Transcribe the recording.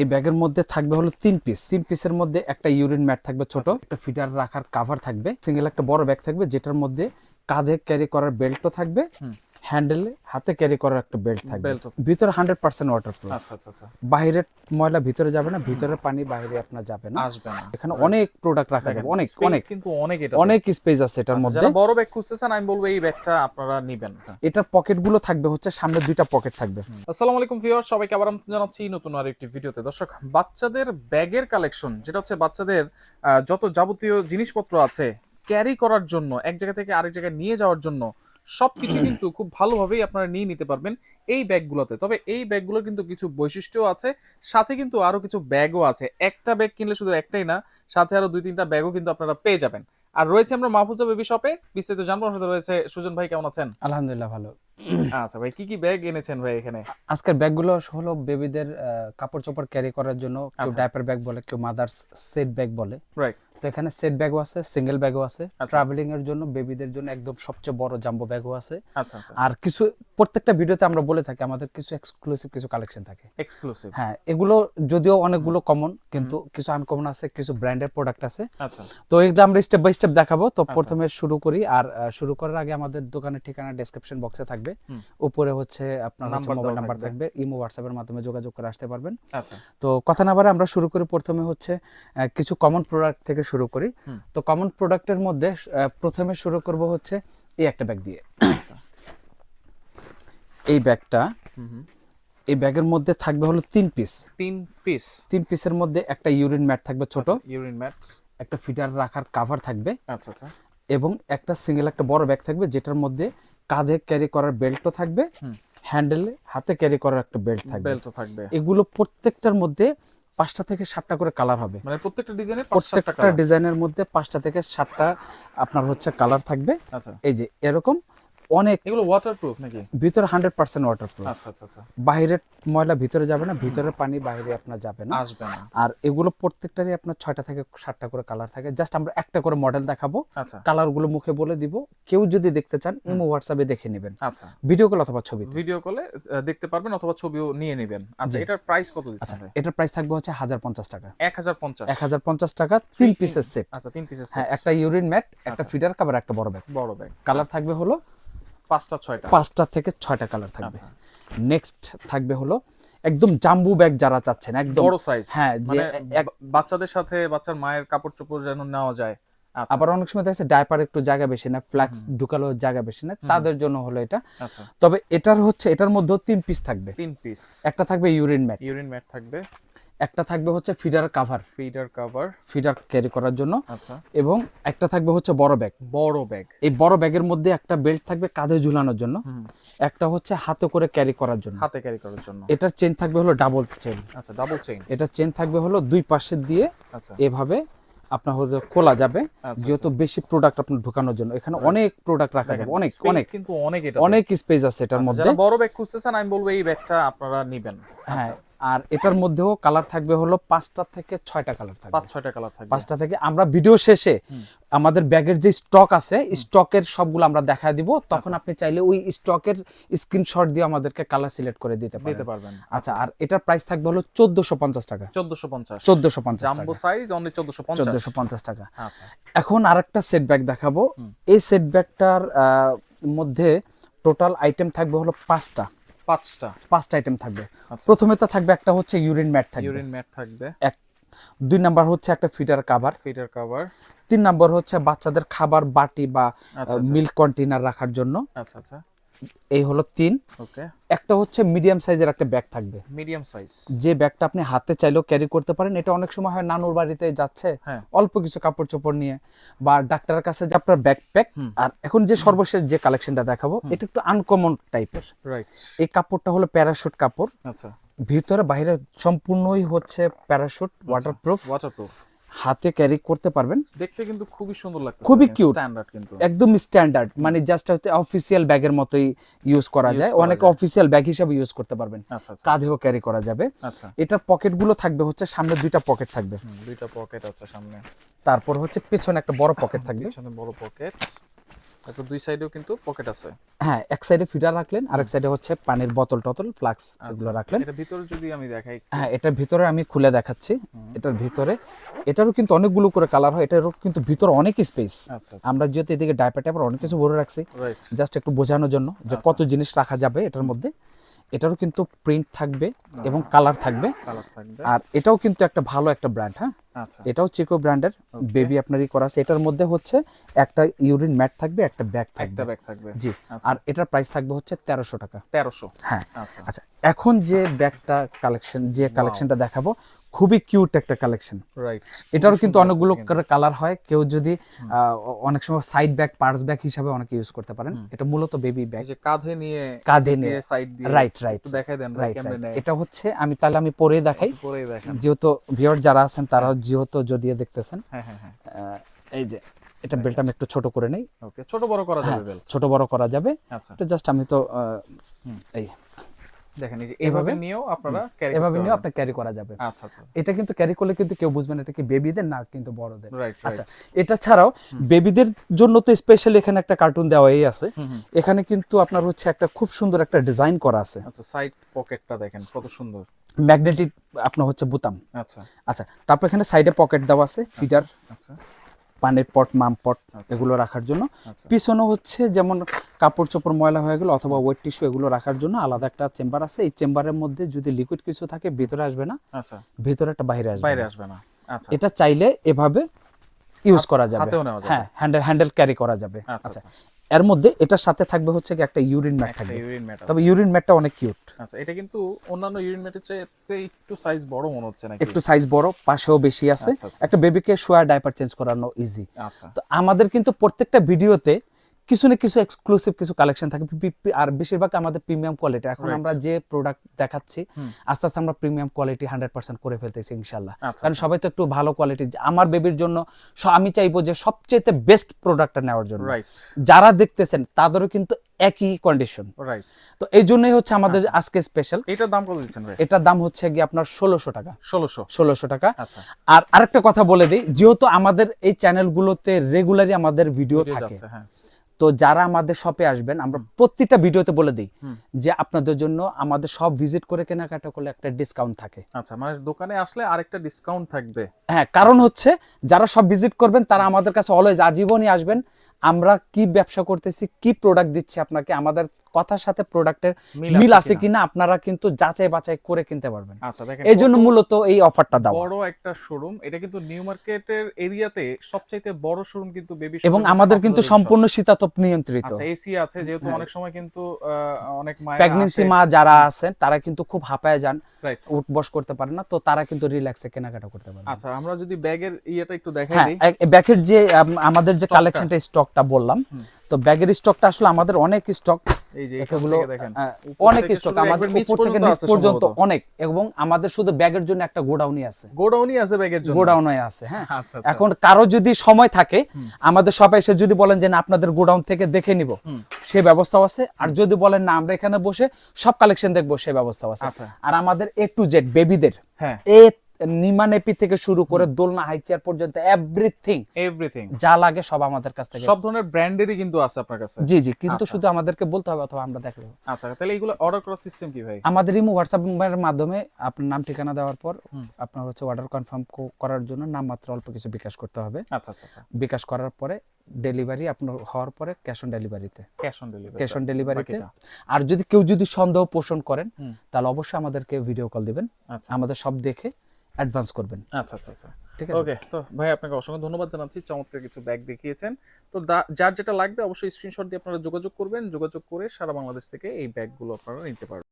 এই ব্যাগের মধ্যে থাকবে হলো তিন পিস তিন পিসের মধ্যে একটা ইউরিন ম্যাট থাকবে ছোট একটা ফিটার রাখার কাভার থাকবে। সিঙ্গেল একটা বড় ব্যাগ থাকবে যেটার মধ্যে কাঁধে ক্যারি করার বেল্টও থাকবে। হ্যান্ডেলে হাতে ক্যারি করার একটা বেল্ট থাকবে। ভিতরে হান্ড্রেড পার্সেন্ট আচ্ছা আচ্ছা আচ্ছা। বাইরের ময়লা ভিতরে যাবে না ভিতরের পানি বাইরে আপনার যাবে না। আসবে না। এখানে অনেক প্রোডাক্ট রাখা যাবে অনেক অনেক। কিন্তু অনেক এটা অনেক স্পেস আছে এটার মধ্যে। যারা বড় ব্যাগ খুঁজতেছেন আমি বলব এই ব্যাগটা আপনারা নিবেন। এটার পকেটগুলো থাকবে হচ্ছে সামনে দুইটা পকেট থাকবে। আসসালামু আলাইকুম ভিউয়ার সবাইকে আবার আমন্ত্রণ জানাচ্ছি নতুন আর একটি ভিডিওতে। দর্শক বাচ্চাদের ব্যাগের কালেকশন যেটা হচ্ছে বাচ্চাদের আহ, যত যাবতীয় জিনিসপত্র আছে ক্যারি করার জন্য এক জায়গা থেকে আরেক জায়গায় নিয়ে যাওয়ার জন্য সবকিছু কিন্তু খুব ভালোভাবেই আপনারা নিয়ে নিতে পারবেন এই ব্যাগগুলোতে। তবে এই ব্যাগগুলোর কিন্তু কিছু বৈশিষ্ট্য আছে সাথে কিন্তু আরও কিছু ব্যাগও আছে। একটা ব্যাগ কিনলে শুধু একটাই না সাথে আরও দুই তিনটা ব্যাগও কিন্তু আপনারা পেয়ে যাবেন। আর রয়েছে আমরা মাহফুজা বেবি শপে বিস্তারিত জানব। আমাদের সাথে রয়েছে সুজন ভাই কেমন আছেন? আলহামদুলিল্লাহ ভালো। আচ্ছা ভাই কি কি ব্যাগ এনেছেন ভাই এখানে? আজকের ব্যাগগুলো হলো বেবিদের কাপড় চোপড় ক্যারি করার জন্য কেউ আচ্ছা। ডাইপার ব্যাগ বলে কেউ মাদার সেট ব্যাগ বলে। রাইট তো এখানে সেট ব্যাগও আছে সিঙ্গেল ব্যাগও আছে। আচ্ছা। ট্রাভেলিং এর জন্য বেবিদের জন্য একদম সবচেয়ে বড় জাম্বো ব্যাগও আছে। আচ্ছা আচ্ছা। আর কিছু প্রত্যেকটা ভিডিওতে আমরা বলে থাকি আমাদের কিছু এক্সক্লুসিভ কিছু কালেকশন থাকে। এক্সক্লুসিভ হ্যাঁ এগুলো যদিও অনেকগুলো কমন কিন্তু কিছু আনকমন আছে কিছু ব্র্যান্ডের প্রোডাক্ট আছে। আচ্ছা। তো এগুলো আমরা স্টেপ বাই স্টেপ দেখাবো। তো প্রথমে শুরু করি আর শুরু করার আগে আমাদের দোকানের ঠিকানা ডেসক্রিপশন বক্সে থাকবে। উপরে হচ্ছে আপনার নাম্বার মোবাইল নাম্বার থাকবে। ইমো হোয়াটসঅ্যাপের মাধ্যমে যোগাযোগ করে আসতে পারবেন। আচ্ছা। তো কথা না বারে আমরা শুরু করি প্রথমে হচ্ছে কিছু কমন প্রোডাক্ট থেকে শুরু করি। তো কমন প্রোডাক্টের মধ্যে প্রথমে শুরু করব হচ্ছে এই একটা ব্যাগ দিয়ে। আচ্ছা। এই ব্যাগটা। এই ব্যাগের মধ্যে থাকবে হলো তিন পিস তিন পিস তিন পিসের মধ্যে একটা ইউরিন ম্যাট থাকবে ছোট। ইউরিন ম্যাট একটা ফিটার রাখার কাভার থাকবে। আচ্ছা আচ্ছা। এবং একটা সিঙ্গেল একটা বড় ব্যাগ থাকবে যেটার মধ্যে কাঁধে ক্যারি করার বেল্টও থাকবে। হ্যান্ডেলে হাতে ক্যারি করার একটা বেল্ট থাকবে। বেল্ট তো থাকবে। এগুলো প্রত্যেকটার মধ্যে পাঁচটা থেকে সাতটা করে কালার হবে। মানে প্রত্যেকটা ডিজাইনের প্রত্যেকটা প্রত্যেকটা ডিজাইনের মধ্যে পাঁচটা থেকে সাতটা আপনার হচ্ছে কালার থাকবে। আচ্ছা। এই যে এরকম অনেক এগুলো ওয়াটারপ্রুফ নাকি? ভিতরে হান্ড্রেড পার্সেন্ট ওয়াটারপ্রুফ আচ্ছা আচ্ছা আচ্ছা। বাইরের ময়লা ভিতরে যাবে না ভিতরের পানি বাইরে আপনার যাবে না। আসবে না। আর এগুলো প্রত্যেকটারই আপনার ছয়টা থেকে সাতটা করে কালার থাকে। জাস্ট আমরা একটা করে মডেল দেখাবো। আচ্ছা। কালারগুলো মুখে বলে দিব। কেউ যদি দেখতে চান ইমো হোয়াটসঅ্যাপে দেখে নেবেন। আচ্ছা। ভিডিও কল অথবা ছবি ভিডিও কলে দেখতে পারবেন অথবা ছবিও নিয়ে নেবেন। আচ্ছা এটার প্রাইস কত দিচ্ছেন এটার প্রাইস থাকবে হচ্ছে হাজার পঞ্চাশ টাকা। এক হাজার পঞ্চাশ। এক হাজার পঞ্চাশ টাকা তিন পিসের সেট আচ্ছা তিন পিসের হ্যাঁ একটা ইউরিন ম্যাট একটা আচ্ছা। ফিডার কাভার একটা বড় ব্যাগ বড় ব্যাগ কালার থাকবে হলো পাঁচটা ছয়টা। পাঁচটা থেকে ছয়টা কালার থাকবে। আচ্ছা। নেক্সট থাকবে হলো একদম জাম্বু ব্যাগ যারা চাচ্ছেন একদম বড় সাইজ হ্যাঁ মানে বাচ্চাদের সাথে বাচ্চার মায়ের কাপড় চোপড় যেন নেওয়া যায়। আচ্ছা। আবার অনেক সময় দেখা যাচ্ছে ডাইপার একটু জায়গা বেশি না ফ্ল্যাক্স ঢুকালো জায়গা বেশি না তাদের জন্য হলো এটা। আচ্ছা। তবে এটার হচ্ছে এটার মধ্যে তিন পিস থাকবে। তিন পিস একটা থাকবে ইউরিন ম্যাট ইউরিন ম্যাট থাকবে। একটা থাকবে হচ্ছে feeder cover feeder cover feeder carry করার জন্য। আচ্ছা। এবং একটা থাকবে হচ্ছে বড় ব্যাগ বড় ব্যাগ এই বড় ব্যাগের মধ্যে একটা বেল্ট থাকবে কাঁধে ঝুলানোর জন্য। একটা হচ্ছে হাতে করে ক্যারি করার জন্য। হাতে ক্যারি করার জন্য। এটার চেন থাকবে হলো ডাবল চেন আচ্ছা ডাবল চেইন এটা চেন থাকবে হলো দুই পাশে দিয়ে আচ্ছা। এভাবে আপনার হচ্ছে খোলা যাবে। আচ্ছা, যেহেতু বেশি প্রোডাক্ট আপনার ঢোকানোর জন্য। এখানে অনেক প্রোডাক্ট রাখা যাবে অনেক অনেক। কিন্তু অনেক এটা অনেক স্পেস আছে এটার মধ্যে। যারা বড় ব্যাগ খুঁজতেছেন আমি বলব এই ব্যাগটা আপনারা নিবেন। হ্যাঁ আর এটার মধ্যেও কালার থাকবে হলো পাঁচটা থেকে ছয়টা কালার থাকবে। পাঁচ ছয়টা কালার থাকবে। পাঁচটা থেকে আমরা ভিডিও শেষে আমাদের ব্যাগের যে স্টক আছে স্টকের সবগুলো আমরা দেখা দিব। তখন আচ্ছা। আপনি চাইলে ওই স্টকের স্ক্রিনশট দিয়ে আমাদেরকে কালার সিলেক্ট করে দিতে দিতে পারবেন। আচ্ছা আর এটার প্রাইস থাকবে হলো চোদ্দশো পঞ্চাশ টাকা। চোদ্দশো পঞ্চাশ। চোদ্দশো পঞ্চাশ জাম্বো সাইজ অনলি চোদ্দশো পঞ্চাশ। চোদ্দশো পঞ্চাশ টাকা। আচ্ছা। এখন আরেকটা সেট ব্যাগ দেখাবো। এই সেট ব্যাগটার মধ্যে টোটাল আইটেম থাকবে হলো পাঁচটা। পাঁচটা। পাঁচটা আইটেম থাকবে। আচ্ছা। প্রথমে তো থাকবে একটা হচ্ছে ইউরিন ম্যাট থাকবে। ইউরিন ম্যাট থাকবে। এক দুই নাম্বার হচ্ছে একটা ফিটার কাভার ফিডার কভার তিন নাম্বার হচ্ছে বাচ্চাদের খাবার বাটি বা আচ্ছা, মিল্ক কন্টেনার রাখার জন্য। আচ্ছা আচ্ছা। এই হলো তিন। ওকে। একটা হচ্ছে মিডিয়াম সাইজের একটা ব্যাগ থাকবে। Medium size. যে ব্যাগটা আপনি হাতে চাইলেও ক্যারি করতে পারেন। এটা অনেক সময় হয় নানুর বাড়িতে যাচ্ছে হ্যাঁ। অল্প কিছু কাপড় চোপড় নিয়ে বা ডাক্তারের কাছে যে আপনার ব্যাকপ্যাক আর এখন যে সর্বশেষ যে কালেকশনটা দেখাবো এটা একটু আনকমন টাইপের রাইট এই কাপড়টা হলো প্যারাশুট কাপড়। আচ্ছা। ভিতরে বাইরে সম্পূর্ণই হচ্ছে প্যারাশুট ওয়াটারপ্রুফ ওয়াটারপ্রুফ হাতে ক্যারি করতে পারবেন। দেখতে কিন্তু খুবই সুন্দর লাগছে খুবই কিউট স্ট্যান্ডার্ড কিন্তু। একদম স্ট্যান্ডার্ড মানে জাস্ট হচ্ছে অফিসিয়াল ব্যাগের মতোই ইউজ করা যায়। অনেক অফিসিয়াল ব্যাগ হিসেবে ইউজ করতে পারবেন। আচ্ছা আচ্ছা। কাঁধেও ক্যারি করা যাবে। আচ্ছা। এটার পকেটগুলো থাকবে হচ্ছে সামনে দুইটা পকেট থাকবে। দুইটা পকেট আছে সামনে। তারপর হচ্ছে পেছনে একটা বড় পকেট থাকবে। পেছনে বড় পকেট তারপর দুই সাইডেও কিন্তু পকেট আছে। হ্যাঁ এক সাইডে ফিডার রাখলেন আরেক সাইডে হচ্ছে পানির বোতল টতল ফ্লাক্স এগুলো রাখলেন। এটা ভিতরে যদি আমি দেখাই হ্যাঁ এটার ভিতরে আমি খুলে দেখাচ্ছি এটার ভিতরে। এটারও কিন্তু অনেকগুলো করে কালার হয় এটারও কিন্তু ভিতরে অনেক স্পেস আচ্ছা আচ্ছা। আমরা যেহেতু এদিকে ডাইপার টাইপার অনেক কিছু ভরে রাখছি জাস্ট একটু বোঝানোর জন্য যে কত জিনিস রাখা যাবে এটার মধ্যে। এটারও কিন্তু প্রিন্ট থাকবে এবং কালার থাকবে। আর এটাও কিন্তু একটা ভালো একটা ব্র্যান্ড হ্যাঁ? আচ্ছা এটাও চিকো ব্র্যান্ডের বেবি আপনারই করা আছে। এটার মধ্যে হচ্ছে একটা ইউরিন ম্যাট থাকবে একটা ব্যাগ থাকবে। একটা ব্যাগ থাকবে। জি আচ্ছা। আর এটার প্রাইস থাকবে হচ্ছে তেরোশো টাকা। তেরোশো। হ্যাঁ। আচ্ছা। আচ্ছা এখন যে ব্যাগটা কালেকশন যে কালেকশনটা দেখাবো খুবই কিউট একটা কালেকশন। রাইট এটারও কিন্তু অনেকগুলো কালার হয়। কেউ যদি অনেক সময় সাইড ব্যাগ পার্স ব্যাগ হিসাবে অনেকে ইউজ করতে পারেন। এটা মূলত বেবি ব্যাগ যে কাঁধে নিয়ে কাঁধে নিয়ে। সাইড দিয়ে রাইট রাইট দেখাই দেন রাইট এটা হচ্ছে আমি তাহলে আমি পরে দেখাই। পরে দেখেন। যেহেতু ভিউয়ার যারা আছেন তারাও যেহেতু যদি দেখতেছেন। হ্যাঁ হ্যাঁ হ্যাঁ। এই যে এটা বেলটা আমি একটু ছোট করে নেই। ওকে ছোট বড় করা হ্যাঁ। যাবে বেল ছোট বড় করা যাবে। আচ্ছা। এটা জাস্ট আমি তো এই দেখেন এই যে এভাবে নিয়েও আপনারা ক্যারি এভাবে নিয়ে আপনার ক্যারি করা যাবে। আচ্ছা আচ্ছা এটা কিন্তু ক্যারি করলে কিন্তু কেউ বুঝবে না এটা কি বেবিদের না কিন্তু বড়দের। আচ্ছা এটা ছাড়াও বেবিদের জন্য তো স্পেশালি এখানে একটা কার্টুন দেওয়াই আছে। এখানে কিন্তু আপনার হচ্ছে একটা খুব সুন্দর একটা ডিজাইন করা আছে। আচ্ছা সাইড পকেটটা দেখেন কত সুন্দর। ম্যাগনেটিক আপনার হচ্ছে বুতাম। আচ্ছা। আচ্ছা তারপর এখানে সাইডে পকেট দেওয়া আছে ফিডার আচ্ছা। পানের পট মাম পট এগুলো রাখার জন্য। আচ্ছা। পিছনে হচ্ছে যেমন কাপড় চোপড় ময়লা হয়ে গেল অথবা ওয়েট টিস্যু এগুলো রাখার জন্য আলাদা একটা চেম্বার আছে। এই চেম্বারের মধ্যে যদি লিকুইড কিছু থাকে ভিতরে আসবে না। আচ্ছা। ভিতরে একটা বাইরে আসবে বাইরে আসবে না। আচ্ছা। এটা চাইলে এভাবে ইউজ করা যাবে। হ্যাঁ হ্যান্ডেল হ্যান্ডেল ক্যারি করা যাবে। আচ্ছা আচ্ছা। আচ্ছা। এর মধ্যে এটার সাথে থাকবে হচ্ছে কি একটা ইউরিন ম্যাট থাকবে। ইউরিন ম্যাট তবে ইউরিন ম্যাটটা অনেক কিউট আচ্ছা এটা কিন্তু অন্যান্য ইউরিন ম্যাটের চেয়ে একটু সাইজ বড় মনে হচ্ছে নাকি? একটু সাইজ বড় পাশেও বেশি আছে। আচ্ছা, আচ্ছা। একটা বেবিকে শোয়ার ডাইপার চেঞ্জ করানো ইজি আচ্ছা। তো আমাদের কিন্তু প্রত্যেকটা ভিডিওতে কিছু না কিছু এক্সক্লুসিভ কিছু কালেকশন থাকে। আর বেশিরভাগ আমাদের প্রিমিয়াম কোয়ালিটি এখন আমরা যে প্রোডাক্ট দেখাচ্ছি আস্তে আস্তে আমরা প্রিমিয়াম কোয়ালিটি হান্ড্রেড পার্সেন্ট করে ফেলতেছি ইনশাল্লাহ। আচ্ছা, কারণ আচ্ছা। সবাই তো একটু ভালো কোয়ালিটি আমার বেবির জন্য আমি চাইব যে সবচেয়ে বেস্ট প্রোডাক্টটা নেওয়ার জন্য। যারা দেখতেছেন তাদেরও কিন্তু একই কন্ডিশন রাইট তো এই জন্যই হচ্ছে আমাদের আজকে স্পেশাল এটার দাম কত দিচ্ছেন ভাই? এটার দাম হচ্ছে গিয়ে আপনার ষোলোশো টাকা। ষোলোশো। ষোলোশো টাকা। আচ্ছা। আর আরেকটা কথা বলে দিই যেহেতু আমাদের এই চ্যানেলগুলোতে রেগুলারই আমাদের ভিডিও ভিডিও থাকে হ্যাঁ। তো যারা আমাদের শপে আসবেন আমরা প্রত্যেকটা ভিডিওতে বলে দিই যে আপনাদের জন্য আমাদের সব ভিজিট করে কেনাকাটা করলে একটা ডিসকাউন্ট থাকে। আচ্ছা মানে দোকানে আসলে আরেকটা ডিসকাউন্ট থাকবে। হ্যাঁ কারণ হচ্ছে যারা সব ভিজিট করবেন তারা আমাদের কাছে অলওয়েজ আজীবনই আসবেন। আমরা কি ব্যবসা করতেছি কি প্রোডাক্ট দিচ্ছি আপনাকে আমাদের কথার সাথে প্রোডাক্টের মিল আছে কিনা? আপনারা কিন্তু যাচাই বাছাই করে কিনতে পারবেন। আচ্ছা দেখেন এই জন্য মূলত এই অফারটা দাও বড় একটা শোরুম এটা কিন্তু নিউ মার্কেটের এরিয়াতে সবচাইতে বড় শোরুম কিন্তু বেবি এবং আমাদের কিন্তু সম্পূর্ণ শীতাতপ নিয়ন্ত্রিত। আচ্ছা এসি আছে যেহেতু অনেক সময় কিন্তু অনেক মায়েরা প্রেগনেন্সি আসে। মা যারা আছেন তারা কিন্তু খুব হাঁপায় যান. উঠ বস করতে পারে না তো তারা কিন্তু রিল্যাক্সে কেনাকাটা করতে পারে আচ্ছা আমরা যদি ব্যাগের ইয়েটা একটু দেখাই হ্যাঁ দিই। ব্যাগের যে আমাদের যে। কালেকশনটা স্টকটা বললাম তো ব্যাগের স্টকটা আসলে আমাদের অনেক স্টক এই যে এখান এগুলো থেকে দেখেন। আহ, উপর অনেক স্টক আমাদের উপর থেকে নিচ পর্যন্ত অনেক এবং আমাদের শুধু ব্যাগের জন্য একটা গোডাউনই আছে। গোডাউনই আছে ব্যাগের জন্য। গোডাউনই আছে হ্যাঁ। আচ্ছা আচ্ছা। এখন কারও যদি সময় থাকে আমাদের সবাই এসে যদি বলেন যে না আপনাদের গোডাউন থেকে দেখে নিব সে ব্যবস্থাও আছে। আর যদি বলেন না আমরা এখানে বসে সব কালেকশন দেখব সে ব্যবস্থাও আছে। আচ্ছা। আর আমাদের এ টু জেড বেবিদের হ্যাঁ। এ নিমানেপি থেকে শুরু করে দোলনা হাই চেয়ার পর্যন্ত এভরিথিং এভরিথিং যা লাগে সব আমাদের কাছ থেকে। সব ধরনের ব্র্যান্ডেরই কিন্তু আছে আপনার কাছে। জি জি কিন্তু আচ্ছা। শুধু আমাদেরকে বলতে হবে অথবা আমরা দেখে আচ্ছা তাহলে এগুলো অর্ডার করার সিস্টেম কি ভাই? আমাদের ইমো হোয়াটসঅ্যাপ এর মাধ্যমে আপনার নাম ঠিকানা দেওয়ার পর আপনার হচ্ছে অর্ডার কনফার্ম করার জন্য নাম মাত্র অল্প কিছু বিকাশ করতে হবে। আচ্ছা আচ্ছা আচ্ছা। বিকাশ করার পরে ডেলিভারি আপনার হওয়ার পরে ক্যাশ অন ডেলিভারিতে cash on delivery cash on ডেলিভারিতে আর যদি কেউ যদি সন্দেহ পোষণ করেন তাহলে অবশ্যই আমাদেরকে ভিডিও কল দিবেন। আচ্ছা। আমাদের সব দেখে অ্যাডভান্স করবেন। আচ্ছা আচ্ছা আচ্ছা। ঠিক আছে? ওকে তো ভাই আপনাকে অসংখ্য ধন্যবাদ জানাচ্ছি। চমৎকার কিছু ব্যাগ দেখিয়েছেন। তো যার যেটা লাগবে অবশ্যই স্ক্রিনশট দিয়ে আপনারা যোগাযোগ করবেন। যোগাযোগ করে সারা বাংলাদেশ থেকে এই ব্যাগগুলো আপনারা নিতে পারবেন।